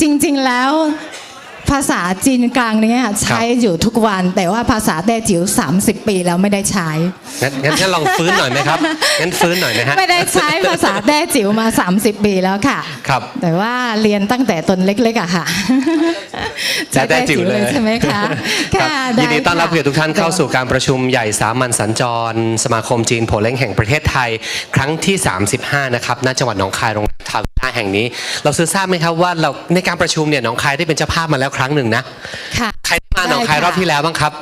จริง ๆ แล้ว ภาษาจีนกลางเนี่ยใช้อยู่ทุกวันแต่ว่าภาษาแต้จิ๋ว30 ปีแล้วไม่ได้ใช้งั้นงั้นงั้นลองฟื้นหน่อยไหมครับงั้นฟื้นหน่อยนะฮะไม่ได้ใช้ภาษาแต้จิ๋วมา 30 ปีแล้วค่ะครับแต่ว่าเรียนตั้งแต่ตนเล็กๆอะค่ะใช้แต้จิ๋วเลยใช่ไหมคะครับค่ะยินดีต้อนรับไเกียรติทุกท่านเข้าสู่การประชุมใหญ่สามัญสัญจร สมาคมจีนโผเล้งแห่งประเทศไทย ครั้งที่ 35 นะครับณจังหวัดหนองคายโรงแรมทาวิล่าแห่งนี้ เราซื้อทราบไหมครับว่าเราในการประชุมเนี่ยหนองคายได้เป็นเจ้าภาพมาแล้วครั้งหนึ่งนะค่ะใครที่มาหนองคายได้ค่ะรอบที่แล้วบ้างครับ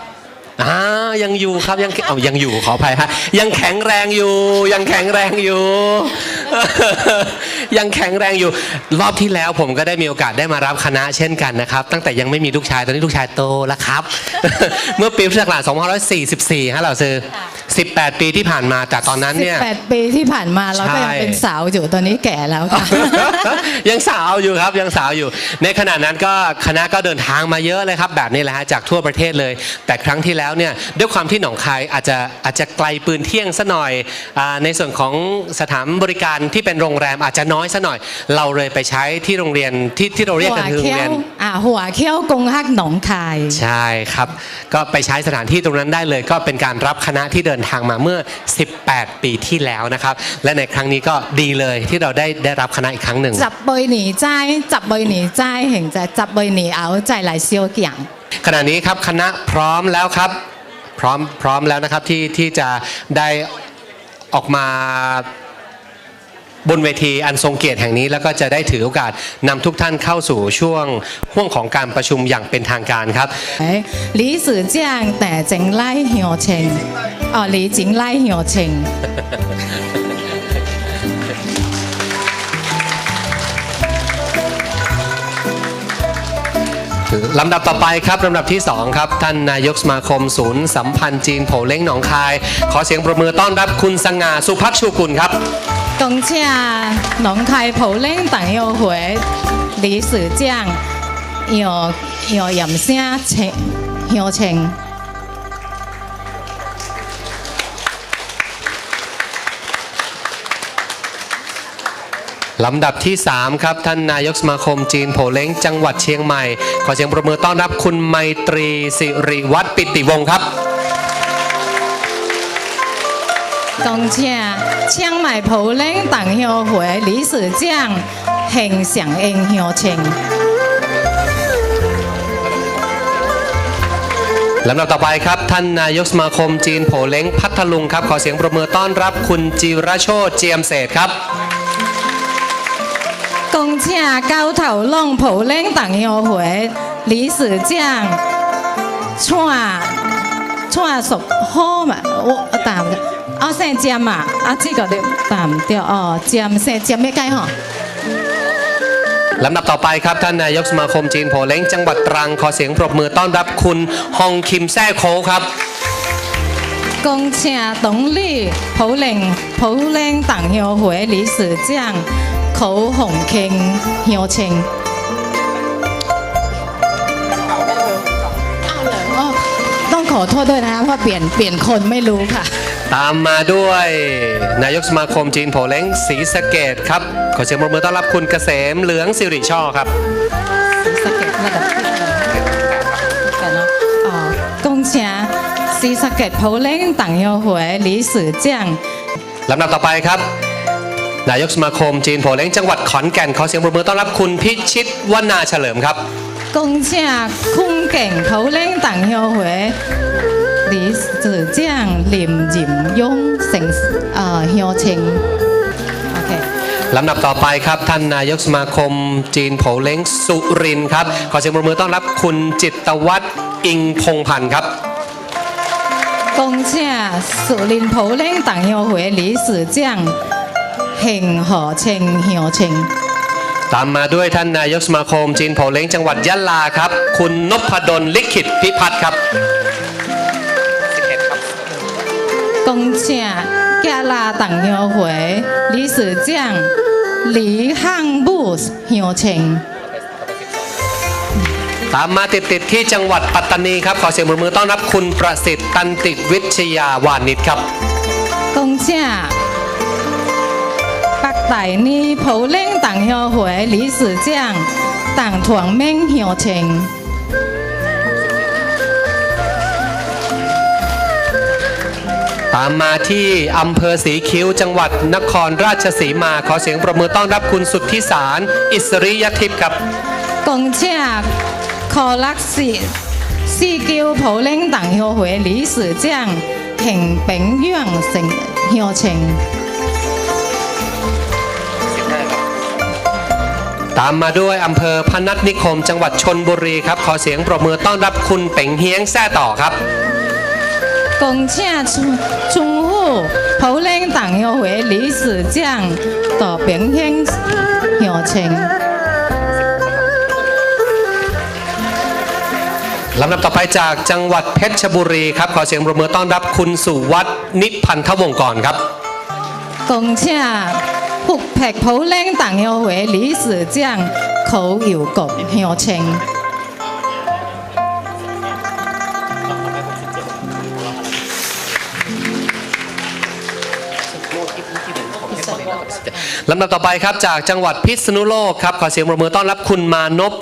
อ่ายังอยู่ครับยังเอายังอยู่ขออภัยฮะยังแข็งแรงอยู่ ยังแข็งแรงอยู่ ยังแข็งแรงอยู่ รอบที่แล้วผมก็ได้มีโอกาสได้มารับคณะเช่นกันนะครับ ตั้งแต่ยังไม่มีลูกชายตอนนี้ลูกชายโตแล้วครับ เมื่อปีพุทธศักราช2544ฮะเราซื้อ 18 ปีที่ผ่านมาแต่ตอนนั้นเนี่ย 18 ปีที่ผ่านมาเราก็ยังใช่เป็นสาวอยู่ตอนนี้แก่แล้วค่ะ ยังสาวอยู่ครับยังสาวอยู่ ในขณะนั้นก็คณะก็เดินทางมาเยอะเลยครับ แบบนี้แหละฮะจากทั่วประเทศเลย แต่ครั้งที่แล้วเนี่ยด้วยความที่หนองคายอาจจะอาจจะไกลปืนเที่ยงซะหน่อยอาในส่วนของสถานบริการที่เป็นโรงแรมอาจจะน้อยซะหน่อย เราเลยไปใช้ที่โรงเรียนที่ที่เราเรียกหักันวคือโรงเขี้ยเรีวยนอ่าหัวเขี้ยวกงฮักหนองคาย ใช่ครับ ก็ไปใช้สถานที่ตรงนั้นได้เลย ก็เป็นการรับคณะที่เดินทางมาเมื่อ 18 ปีที่แล้วนะครับ และในครั้งนี้ก็ดีเลยที่เราได้ได้รับคณะอีกครั้งหนึ่งจับใบหนีใจจับใบหนีใจเห็นจะจับใบหนีเอาใจหลายเซียวเกี่ยงขณะนี้ครับคณะพร้อมแล้วครับ พร้อมพร้อมแล้วนะครับที่ที่จะได้ออกมาบนเวทีอันทรงเกียรติแห่งนี้แล้วก็จะได้ถือโอกาสนำทุกท่านเข้าสู่ช่วงห่วงของการประชุมอย่างเป็นทางการครับหลีสือเจียงแต่เจงไล่เหียวเชง 哦，李整拉向前， ลำดับต่อไปครับลำดับที่ 2 ครับ ท่านนายกสมาคมศูนย์สัมพันธ์จีนโผเล้งหนองคาย ขอเสียงประมือต้อนรับคุณสง่าสุภักชูกุลครับ 恭请农开普领等要会李氏将要要饮声前向前。 ลำดับที่ 3 ครับ ท่านนายกสมาคมจีนโผเล้งจังหวัดเชียงใหม่ ขอเสียงปรบมือต้อนรับคุณไมตรีสิริวัตรปิติวงศ์ครับกองเชียเชียงใหม่โผเล้งต่างเฮียวหวยหลีสือเจียงเฮงเสียงเองเฮียวเชงลำดับต่อไปครับ ท่านนายกสมาคมจีนโผเล้งพัทลุงครับ ขอเสียงปรบมือต้อนรับคุณจิรโชตเจียมเศษครับ 恭请高头龙普领等要会李氏将串串熟好嘛，我我答唔到，哦姓尖啊，啊这个你答唔掉哦，尖姓尖咩鸡嗬？ ลำดับต่อไปครับ ท่านนายกสมาคมจีนโผเล้งจังหวัดตรัง ขอเสียงปรบมือต้อนรับคุณฮองคิมแซ่โคครับ 恭请董理普领普领等要会李氏将口红倾向前。อ๋ ขาหงเคงเฮียวเชงต้องขอโทษด้วยนะเพราะเปลี่ยนเปลี่ยนคนไม่รู้ค่ะ ตามมาด้วยนายกสมาคมจีนโผเล้งสีสะเกดครับ ขอเชิญมือต้อนรับคุณเกษมเหลืองสิริช่อครับสีสะเกดระดับกันเนาะอ๋อกงเชียศรีสะเกดโผเล้งต่างเยาหวยหลีสือเจียงลำดับต่อไปครับ นายกสมาคมจีนโผเล้งจังหวัดขอนแก่นขอเสียงปรบมือต้อนรับคุณพิชิตวนาเฉลิมครับกงเชียคุ้มเก่งโผเล่งต่างเฮียวหวยหลีจื่อเจียงหลิมจิมยงเสิงเอ่ฮียวเชงโอเคลำดับต่อไปครับท่านนายกสมาคมจีนโผเล้งสุรินครับขอเสียงปรบมือต้อนรับคุณจิตตวัฒน์อิงพงพันธ์ครับกงเชียสุรินโผเล้งต่างเฮียวหวยหลีจื่อเจียง เฮงหอเชงเหียวเชงตามมาด้วยท่านนายกสมาคมจีนโผเล้งจังหวัดยะลาครับ คุณนพดลลิขิตพิพัฒน์ครับกงเชียยะลาต่างเหียวหวยลิสือเจียงหลีห้างบูสเหียวเชงตามมาติดๆที่จังหวัดปัตตานีครับ ขอเสียงมืมือต้อนรับคุณประสิทธิ์ตันติวิทยาวานิชครับกงเชีย 大呢普领等要会李氏将 党团名乡情。 ตามมาที่อำเภอสีคิ้ว จังหวัดนครราชสีมา ขอเสียงประมือต้อนรับคุณสุทธิสาร อิสริยทิพย์ครับ 恭请可乐市市九普领党协会理事长邢炳远成乡情。 ตามมาด้วยอำเภอพนัสนิคม จังหวัดชนบุรีครับ ขอเสียงประมือต้อนรับคุณเป๋งเฮียงแซ่ต่อครับ 恭请春春府普领党协会理事长杜炳兴乡情。 ลำดับต่อไปจากจังหวัดเพชรบุรีครับ ขอเสียงประมือต้อนรับคุณสุวัฒน์นิพันธวงศ์กรครับ 恭请 福僻普领党协会理事长寇佑国乡情。 ลำดับต่อไปครับจากจังหวัดพิษณุโลกครับ ขอเสียงประมือต้อนรับคุณมานพ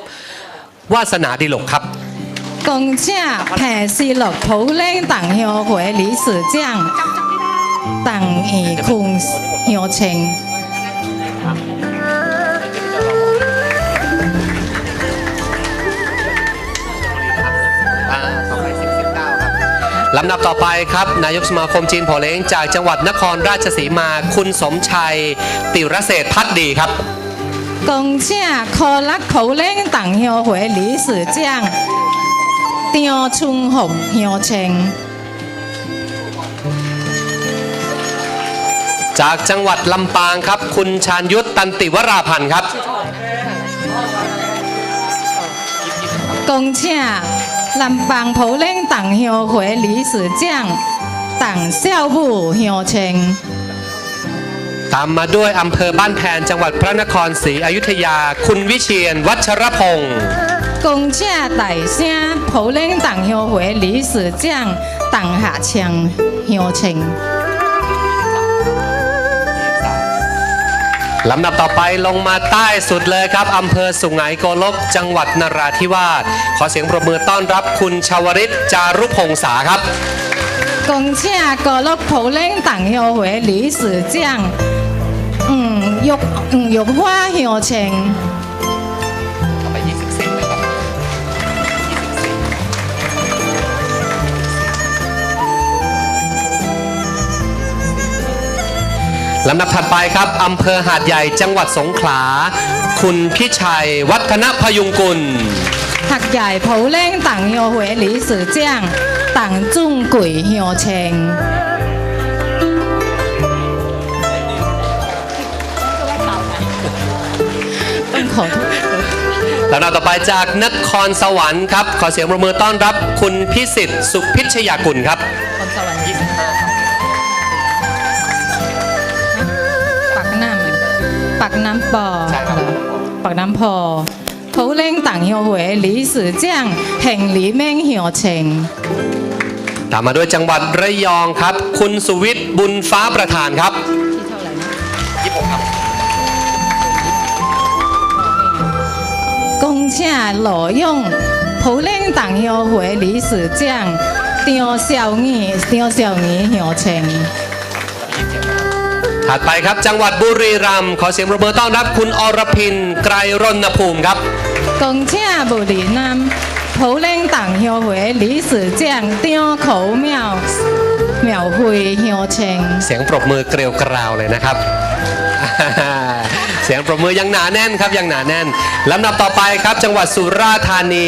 วาสนาดิลกครับ 恭请平西乐普领党协会理事长邓义坤乡情。 ล ลำดับต่อไปครับนายกสมาคมจีนผอเล้งจากจังหวัดนครราชสีมาคุณสมชัย ติรเศษพัดดีครับกงเจ้าคอรักเขาเล้งต่างเฮียวหวยหลีสือเจียงเตียวชุงหกเฮียวเชงจากจังหวัดลำปางครับ คุณชาญยุทธตันติวราพันธ์ครับกงเจ้า 南邦普领党协会理事长邓孝武乡情。 ตามมาด้วยอำเภอบ้านแพนจังหวัดพระนครศรีอยุธยา คุณวิเชียนวัชรพงศ์ 恭请大声普领党协会理事长邓下昌乡情。 ลำดับต่อไปลงมาใต้สุดเลยครับอำเภอสุไหงโกลก จังหวัดนราธิวาสขอเสียงปรบมือต้อนรับคุณชาวริศจารุพงษาครับกงเชียโกลกโผเล่งต่างเฮียวหวยหลีสือเจียงอืมยกอืมยกว่าเฮียวเชง ลำดับถัดไปครับอำเภอหาดใหญ่จังหวัดสงขลา คุณพิชัย วัฒนพยุงกุลหักใหญ่เผาเล่งต่างเฮียวหวยหลีสือเจียงต่างจุ้งกุ๋ยเฮียวเชงต้องขอโทษลำดับต่อไปจากนครสวรรค์ครับ ขอเสียงประมือต้อนรับคุณพิสิทธิ์สุพิชยากุลครับนครสวรรค์ ปากน้ำปอ ใช่ครับ ปากน้ำพอ普领党协会理事长邢李明乡情。 ตามมาด้วยจังหวัดระยองครับ คุณสุวิทย์บุญฟ้าประธานครับ ที่เท่าไหร่นะ恭请罗勇普领党协会理事长张少义张少义乡情。 ถัดไปครับจังหวัดบุรีรัมย์ขอเสียงปรบมือต้อนรับคุณอรพินไกรรณภูมิครับ 恭请บุรี南普领党协会理事长张口妙妙慧乡情。 เสียงปรบมือเกลียวกราวเลยนะครับ เสียงปรบมือยังหนาแน่นครับยังหนาแน่นลำดับต่อไปครับ จังหวัดสุราษฎร์ธานี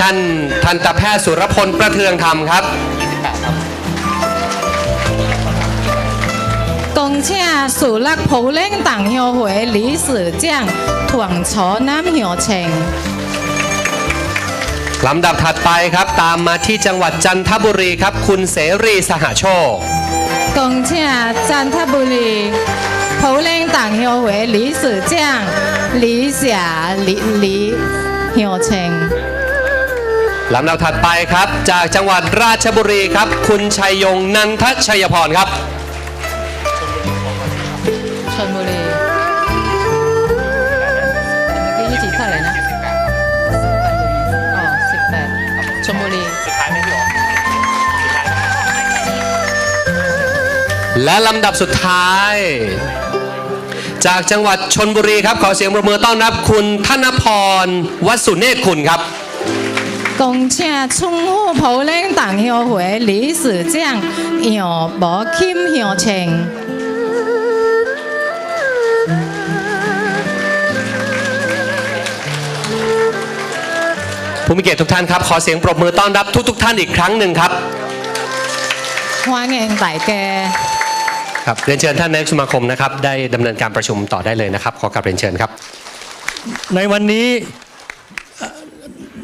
ท่านทันตแพทย์สุรพลประเทืองธรรมครับ 恭请树立普领党协会理事长团楚南乡情。 ลำดับถัดไปครับ ตามมาที่จังหวัดจันทบุรีครับ คุณเสรีสหโชค 恭请จันทบุรี普领党协会理事长李霞李李乡情。 ลำดับถัดไปครับ จากจังหวัดราชบุรีครับ คุณชัยยงนันทชัยพรครับ mollet. Mais que j'ai dit, là, là. ชมบุรี สุดท้ายไม่ถูกและลำดับสุดท้าย จากจังหวัดชนบุรีครับ ขอเสียงปรบมือต้อนรับคุณธนพรวัสุเนศคุณครับกงเชียชุงหูเผาเล่งต่างเหี่ยวหวยหลีสื่อเจียงเหี่ยวบอคิมเหี่ยวเชง ผู้มีเกียรติทุกท่านครับ ขอเสียงปรบมือต้อนรับทุก ๆ ท่านอีกครั้งหนึ่งครับ 欢迎大家。 ครับเรียนเชิญท่านนายกสมาคมนะครับ ได้ดำเนินการประชุมต่อได้เลยนะครับ ขอกลับเรียนเชิญครับ ในวันนี้เอ่อ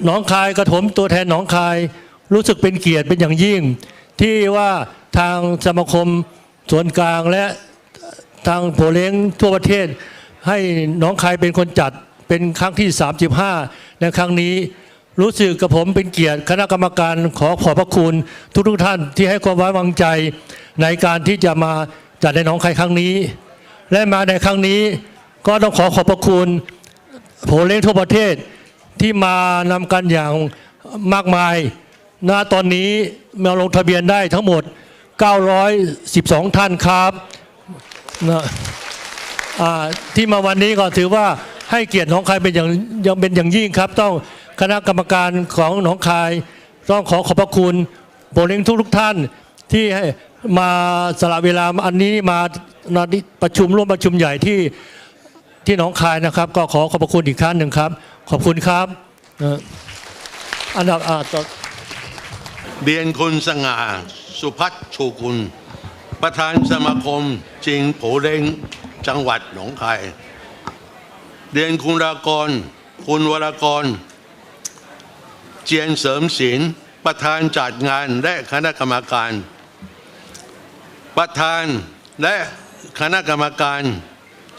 หนองคายกระผมตัวแทนหนองคายรู้สึกเป็นเกียรติเป็นอย่างยิ่ง ที่ว่าทางสมาคมส่วนกลางและทางโผเล้งทั่วประเทศ ให้หนองคายเป็นคนจัดเป็นครั้งที่ 35 ในครั้งนี้ รู้สึกกับผมเป็นเกียรติคณะกรรมการขอขอบพระคุณทุกทุกท่านที่ให้ความไว้วางใจในการที่จะมาจัดในหนองคายครั้งนี้ และมาในครั้งนี้ก็ต้องขอขอบพระคุณโผเล้งทั่วประเทศที่มานำกันอย่างมากมายณตอนนี้มาลงทะเบียนได้ทั้งหมด 912 ท่านครับที่มาวันนี้ก็ถือว่าให้เกียรติหนองคายเป็นอย่างยังเป็นอย่างยิ่งครับ ต้อง คณะกรรมการของหนองคาย ต้องขอขอบพระคุณโผล่เล้งทุกทุกๆท่านที่มาสละเวลาอันนี้มามาประชุมร่วมประชุมใหญ่ที่ที่หนองคายนะครับ ก็ขอขอบพระคุณอีกครั้งหนึ่งครับ ขอบคุณครับอันดับอ่าต่อเรียนคุณสง่า สุพัฒชูคุณประธานสมาคมจิงโผเล้งจังหวัดหนองคาย เรียนคุณรากร คุณวรากร เจียนเสริมศิลป์ประธานจัดงานและคณะกรรมการ ประธานและคณะกรรมการ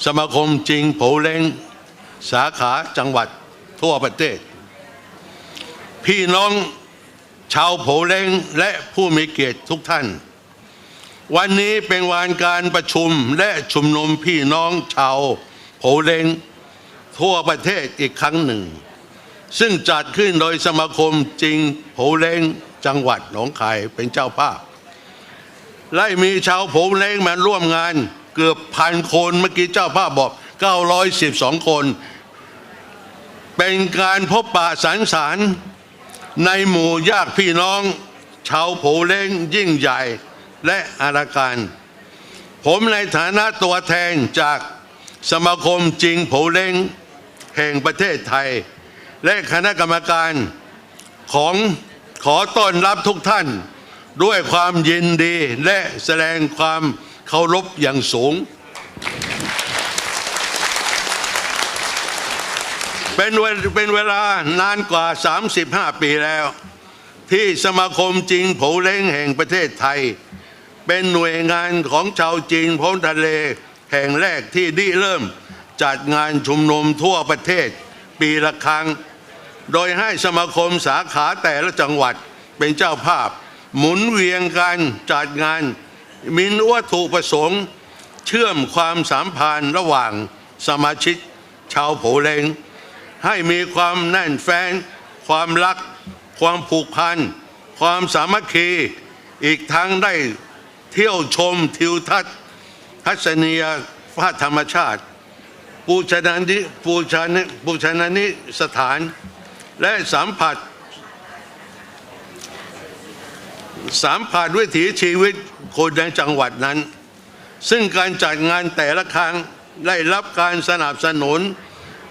สมาคมจิงโผเล้งสาขาจังหวัดทั่วประเทศ พี่น้องชาวโผเล้งและผู้มีเกียรติทุกท่าน วันนี้เป็นวันการประชุมและชุมนุมพี่น้องชาวโผเล้งทั่วประเทศอีกครั้งหนึ่ง ซึ่งจัดขึ้นโดยสมาคมจริงโผเล้งจังหวัดหนองคายเป็นเจ้าภาพ และมีชาวโผเล้งมาร่วมงานเกือบพันคนเมื่อกี้เจ้าภาพบอก 912 คน เป็นการพบปะสังสรรค์ในหมู่ญาติพี่น้อง ชาวโผเล้งยิ่งใหญ่และอาราการ ผมในฐานะตัวแทนจากสมาคมจริงโผเล้งแห่งประเทศไทย และคณะกรรมการของขอต้อนรับทุกท่าน ด้วยความยินดีและแสดงความเคารพอย่างสูง เป็นเวลเป็นเวลานานกว่า 35 ปีแล้ว ที่สมาคมจีนโผเล้งแห่งประเทศไทย เป็นหน่วยงานของชาวจีนพ้นทะเลแห่งแรกที่ได้เริ่มจัดงานชุมนุมทั่วประเทศปีละครั้ง โดยให้สมาคมสาขาแต่ละจังหวัดเป็นเจ้าภาพ หมุนเวียนการจัดงานมีวัตถุประสงค์ เชื่อมความสัมพันธ์ระหว่างสมาชิก ชาวโผเลง ให้มีความแน่นแฟ้นความรัก ความผูกพัน ความสามัคคี อีกทั้งได้เที่ยวชมทิวทัศน์ทัศนียภาพธรรมชาติ ปูชนานิปูชานิปูชนานิสถาน และสัมผัสสัมผัสวิถีชีวิตคนในจังหวัดนั้น ซึ่งการจัดงานแต่ละครั้งได้รับการสนับสนุน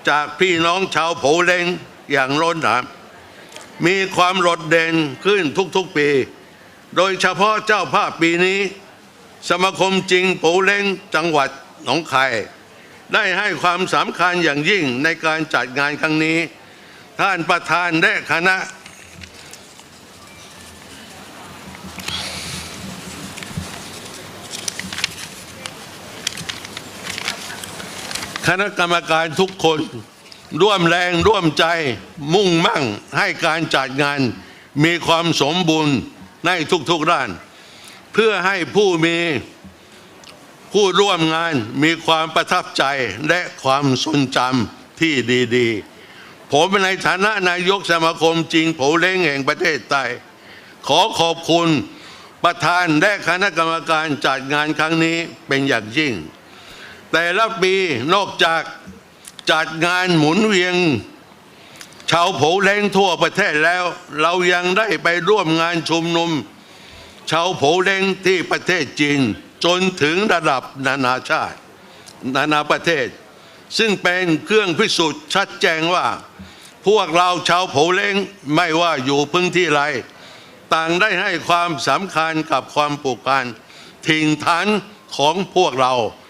จากพี่น้องชาวโผเลงอย่างล้นหลามมีความโดดเด่นขึ้นทุกๆปี โดยเฉพาะเจ้าภาพปีนี้ สมาคมจริงโผเลงจังหวัดหนองคายได้ให้ความสำคัญอย่างยิ่งในการจัดงานครั้งนี้ ท่านประธานและคณะ คณะกรรมการทุกคนร่วมแรงร่วมใจมุ่งมั่งให้การจัดงานมีความสมบูรณ์ในทุกๆด้าน เพื่อให้ผู้มีผู้ร่วมงานมีความประทับใจและความทรงจำที่ดี ๆ ผมในฐานะนายกสมาคมจริงโผเล้งแห่งประเทศไทยขอขอบคุณประธานและคณะกรรมการจัดงานครั้งนี้เป็นอย่างยิ่ง แต่ละปีนอกจากจัดงานหมุนเวียนชาวโผเล้งทั่วประเทศแล้ว เรายังได้ไปร่วมงานชุมนุม ชาวโผเล้งที่ประเทศจีนจนถึงระดับนานาชาติ นานาประเทศ ซึ่งเป็นเครื่องพิสูจน์ชัดแจ้งว่า พวกเราชาวโผเล้งไม่ว่าอยู่พื้นที่ไรต่างได้ให้ความสำคัญกับความผูกพันถิ่นฐานของพวกเรา